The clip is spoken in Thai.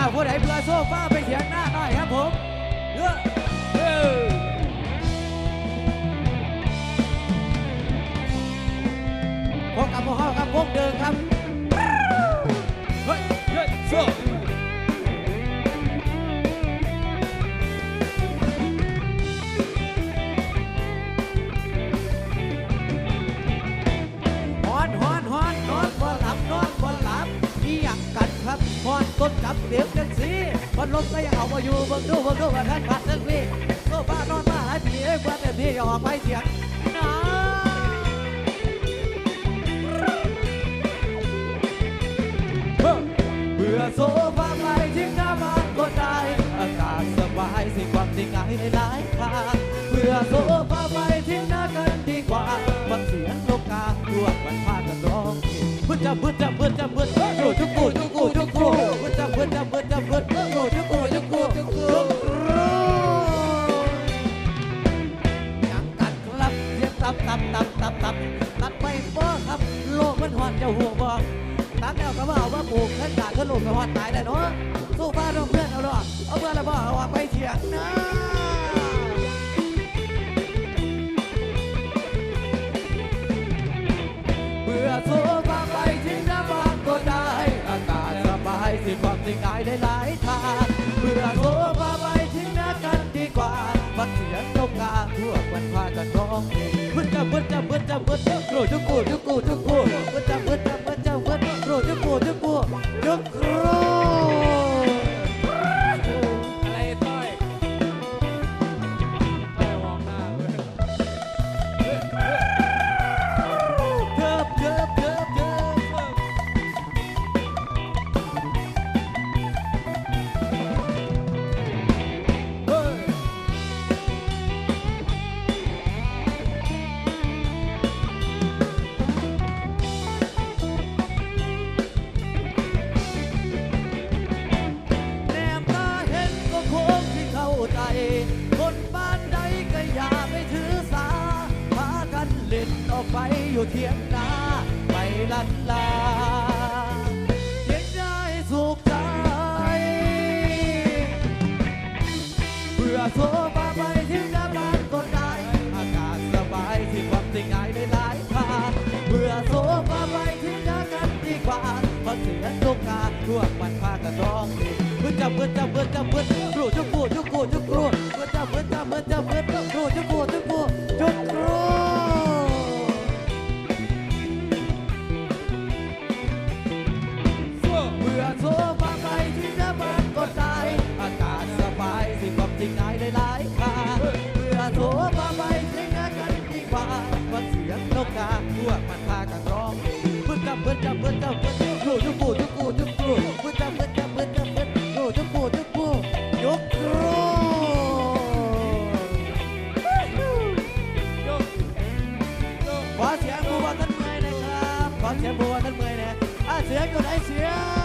อ่าผู้ใดเบื่อโซฟาไปเถียงหน้าหน่อยครับผมเออเออพบกับพวกเขาครับพวงเดิมครับ เฮ้ยเฮ้ยโซ่ฮอนฮอนฮอนนอนบ่หลับนอนบ่หลับอีหยังกันครับฮอนต้นกับเสียง มก็ยังเอามาอยู่เบิ่งดูเบิ่งดูว่าท่านพัดจังสีโซฟานอนมาหาพี่เอ้ยว่าแต่พี่อย่าออกไปเสียงนะเบื่อโซฟาไปทิ้งหน้าบ้านก็ได้อากาศสบายสิความจริงไงหลายทางเบื่อโซฟาไปทิ้งหน้ากันดีกว่าฟังเสียงนกกาดวมันพากันร้องเพลงบึ้ดจับบึ้ด ตับตับตับตับตับตัดไปบ่ครับ โลกมันหอนจะห่วงบ่ตัดแล้วก็ว่าเอาว่าปลูกขึ้นจาขึ้นลูกก็หอนตายได้เนาะสู้ฟ้าต้องเพื่อนเอาดอกเอาเพื่อนแล้วบ่เอาไปเถียงนะ งบึ้ดจับบึ้ดจั อยู่เทียงนาไปลันลาเทียงได้สุขใจเบื่อโซฟาไปที่หน้าบ้านก็ได้อากาศสบายที่ความจริงง่ายได้หลายทาเบื่อโซฟาไปที่หน้ากันดีกว่าฟังเสียงนกกาทั่วมันพากันร้องเพลงเบื่อจับเบื่อจับเบื่อจับเบื่อครูจุกกูจุกกูจุกกูเบื่อจับเบื่อจับเบื่อจับ ขอเสียงบัวท่านเมื่อยหนะครับ ขอเสียงบัวท่านเมื่อยหนะอะเสียงอยู่ไหนเสียง